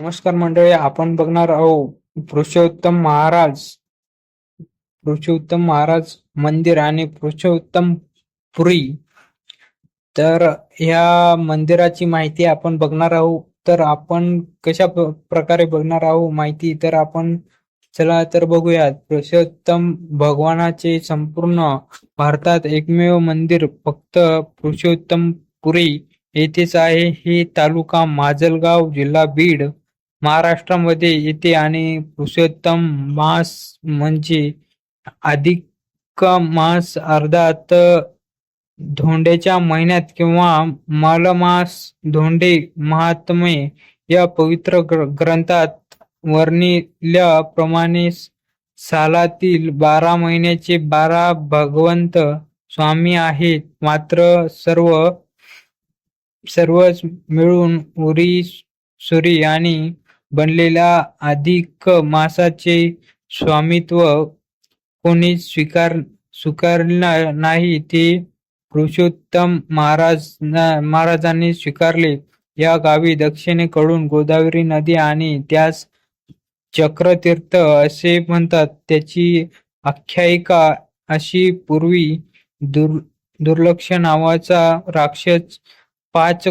नमस्कार मंडळी आपण बघणार आहोत पुरुषोत्तम महाराज पुरुषोत्तम महाराज मंदिर आणि पुरुषोत्तम पुरी. तर ह्या मंदिराची माहिती आपण बघणार आहोत. तर आपण कशा प्रकारे बघणार आहोत माहिती? तर आपण चला तर बघूयात. पुरुषोत्तम भगवानाचे संपूर्ण भारतात एकमेव मंदिर फक्त पुरुषोत्तम पुरी येथेच आहे. हे तालुका माजलगाव जिल्हा बीड. महाराष्ट्रामध्ये येते आणि पुरुषोत्तम मास म्हणजे अधिक मास अर्धात धोंड्याच्या महिन्यात किंवा मलमास धोंडे महात्मे या पवित्र ग्र- ग्रंथात वर्णिल्याप्रमाणे सालातील बारा महिन्याचे बारा भगवंत स्वामी आहेत. मात्र सर्व सर्वच मिळून उरी सुरी आणि बनलेल्या अधिक मासाचे स्वामित्व कोणी स्वीकार स्वीकारणार नाही ते पुरुषोत्तम महाराज महाराजांनी स्वीकारले. या गावी दक्षिणेकडून गोदावरी नदी आणि त्यास चक्रतीर्थ असे म्हणतात. त्याची आख्यायिका अशी पूर्वी दुर् दुर्लक्ष नावाचा राक्षस पाच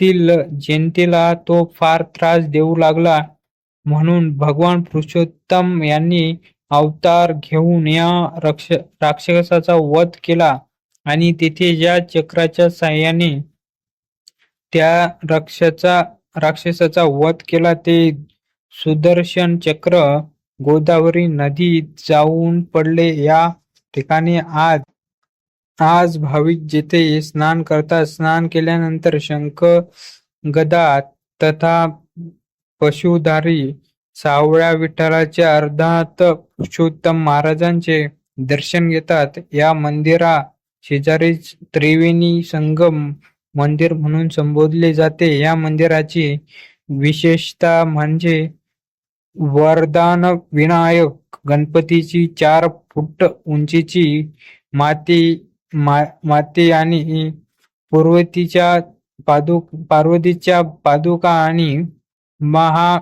तील जनतेला तो फार त्रास देऊ लागला. म्हणून भगवान पुरुषोत्तम यांनी अवतार घेऊन या रक्ष राक्षसाचा वध केला. आणि तेथे ज्या चक्राच्या साह्याने त्या राक्षसा राक्षसाचा वध केला ते सुदर्शन चक्र गोदावरी नदीत जाऊन पडले. या ठिकाणी आज आज भाविक जेथे स्नान करतात स्नान केल्यानंतर शंख गदा तथा पशुधारी सावळ्या विठ्ठलाच्या अर्धात पुरुषोत्तम महाराजांचे दर्शन घेतात. या मंदिरा शेजारीच त्रिवेणी संगम मंदिर म्हणून संबोधले जाते. या मंदिराची विशेषता म्हणजे वरदान विनायक गणपतीची चार फूट उंचीची माती मा माती आणि पार्वतीच्या पादुक पार्वतीच्या पादुका आणि महा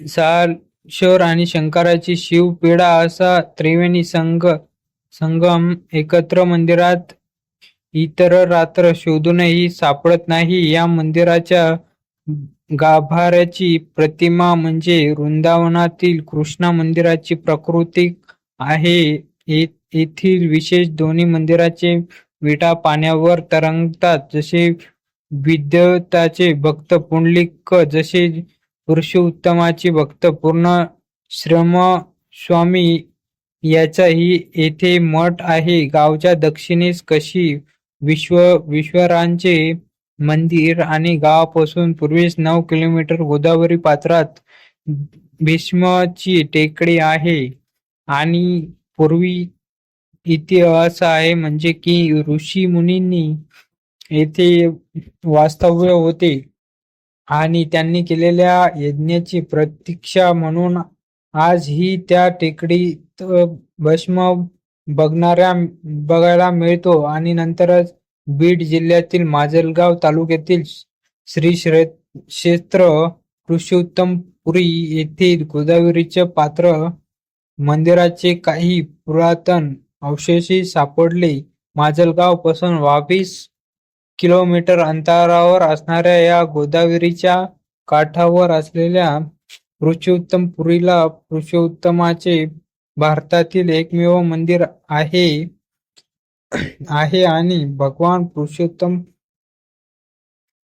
सालेश्वर आणि शंकराची शिवपीडा असा त्रिवेणी संग संगम एकत्र मंदिरात इतर रात्र शोधूनही सापडत नाही. या मंदिराच्या गाभाऱ्याची प्रतिमा म्हणजे वृंदावनातील कृष्णा मंदिराची प्रकृती आहे. येथील विशेष दोन्ही मंदिराचे विटा पाण्यावर तरंगतात. जसे विद्वताचे भक्त पुंडलिक जसे पुरुषोत्तमाचे भक्त पूर्ण श्रम स्वामी याचाही येथे मठ आहे. गावच्या दक्षिणेस कशी विश्व विश्वरांचे मंदिर आणि गावापासून पूर्वेस नऊ किलोमीटर गोदावरी पात्रात भीष्मची टेकडी आहे. आणि पूर्वी इतिहास आहे म्हणजे की ऋषी मुनींनी येथे वास्तव्य होते. आणि त्यांनी केलेल्या यज्ञाची प्रतीक्षा म्हणून आज ही त्या टेकडीत भस्म बघणाऱ्या बघायला मिळतो. आणि नंतरच बीड जिल्ह्यातील माजलगाव तालुक्यातील श्री क्षेत्र पुरुषोत्तम पुरी येथील गोदावरीचे पात्र मंदिराचे काही पुरातन अवशेषही सापडले. माजलगावपासून बावीस किलोमीटर अंतरावर असणाऱ्या या गोदावरीच्या काठावर असलेल्या पुरुषोत्तम पुरीला पुरुषोत्तमाचे भारतातील एकमेव मंदिर आहे आहे आणि भगवान पुरुषोत्तम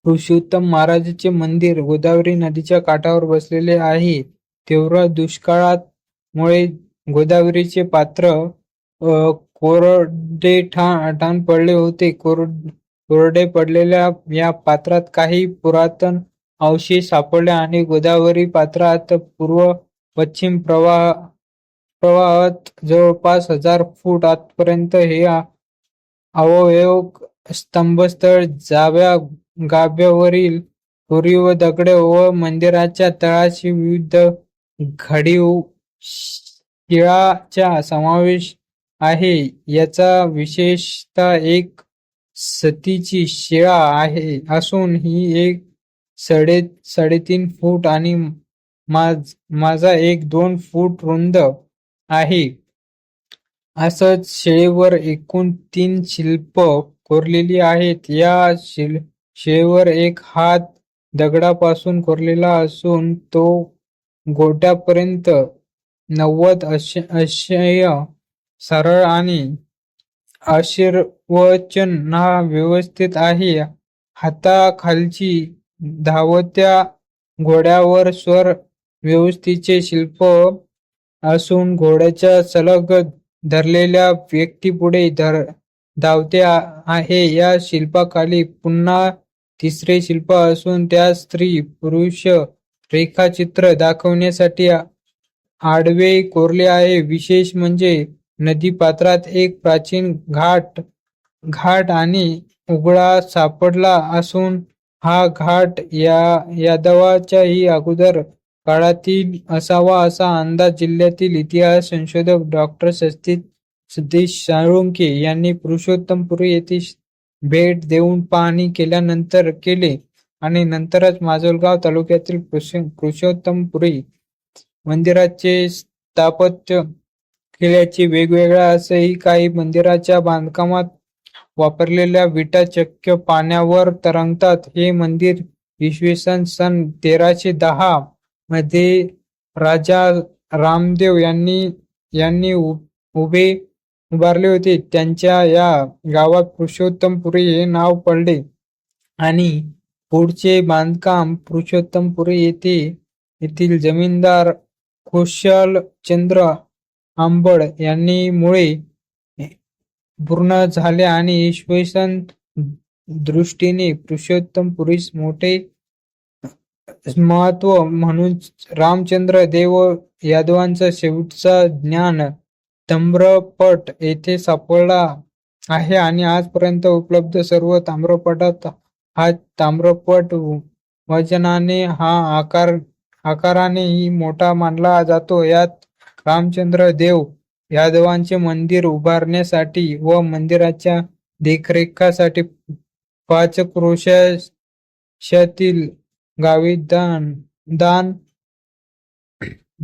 पुरुषोत्तम महाराजांचे मंदिर गोदावरी नदीच्या काठावर बसलेले आहे. तीव्र दुष्काळात मुळे गोदावरीचे पात्र कोरडे ठाण पडले होते. कोरड कोरडे पडलेल्या या पात्रात काही पुरातन अवशेष सापडले आणि गोदावरी पात्रात पूर्व पश्चिम प्रवाह प्रवाहात जवळपास हजार फूट आतपर्यंत हे आ- अवयव स्तंभस्थळ जाव्या गाभ्यावरील कोरीव दगडे व मंदिराच्या तळाशी विविध घडीव शिळाचा समावेश आहे. याचा विशेषतः एक सतीची शिळा आहे. असून ही एक साडे साडेतीन फूट आणि माझ माझा एक दोन फूट रुंद आहे. असंच शिळेवर एकूण तीन शिल्प कोरलेली आहेत. या शिल शिळेवर एक हात दगडापासून कोरलेला असून तो गोट्यापर्यंत नव्वद अश अक्षय सरळ आणि आशीर्वचन हा व्यवस्थित आहे. हाताखालची धावत्या घोड्यावर स्वर व्यवस्थेचे शिल्प असून घोड्याच्या सलग धरलेल्या व्यक्तीपुढे धर धावते आहे. या शिल्पाखाली पुन्हा तिसरे शिल्प असून त्या स्त्री पुरुष रेखाचित्र दाखवण्यासाठी आडवे कोरले आहे. विशेष म्हणजे नदीपात्रात एक प्राचीन घाट घाट आणि उघडा सापडला असून हा घाट या यादवाच्याही अगोदर काळातील असावा असा अंदाज जिल्ह्यातील इतिहास संशोधक डॉक्टर सस्तीत सतीश साळुंके यांनी पुरुषोत्तमपुरी येथे भेट देऊन पाहणी केल्यानंतर केले आणि नंतरच माजलगाव तालुक्यातील पुरुष- पुरुषोत्तमपुरी मंदिराचे स्थापत्य केल्याचे वेगवेगळ्या असंही काही मंदिराच्या बांधकामात वापरलेल्या विटा चक्क पाण्यावर तरंगतात. हे मंदिर इसवी सन सन तेराशे दहा मध्ये राजा रामदेव यांनी यांनी उभे उभारले होते. त्यांच्या या गावात पुरुषोत्तमपुरी हे नाव पडले आणि पुढचे बांधकाम पुरुषोत्तमपुरी येथे येथील जमीनदार खुशालचंद्र आंबड यांनी मुळे पूर्ण झाले आणि इसवी सन दृष्टीने पुरुषोत्तमपुरीस मोठे महत्त्व म्हणून रामचंद्र देव यादवांचा शेवटचा ज्ञान ताम्रपट येथे सापडला आहे आणि आजपर्यंत उपलब्ध सर्व ताम्रपटात हा ताम्रपट वजनाने हा आकार आकारानेही मोठा मानला जातो. यात रामचंद्र देव यादवांचे मंदिर उभारण्यासाठी व मंदिराच्या देखरेखासाठी पाच क्रोशातील गावी दान दान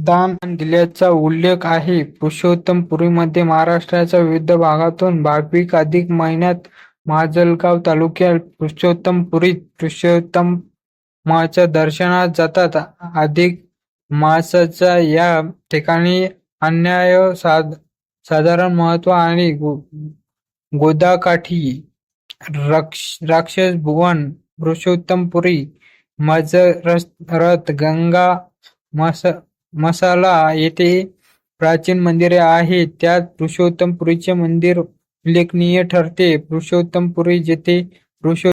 दान दिल्याचा उल्लेख आहे. पुरुषोत्तमपुरीमध्ये महाराष्ट्राच्या विविध भागातून भाविक अधिक महिन्यात माजलगाव तालुक्यात पुरुषोत्तमपुरीत पुरुषोत्तमाच्या दर्शनात जातात. अधिक माणसाचा या ठिकाणी अन्याय साध साधारण महत्त्व आणि गो- गोदाकाठी राक्षसभुवन राक्षस भुवन पुरुषोत्तमपुरी मजरथ गंगा मस मसाला येथे प्राचीन मंदिरे आहेत. त्यात पुरुषोत्तमपुरीचे मंदिर उल्लेखनीय ठरते. पुरुषोत्तमपुरी जेथे पुरुषो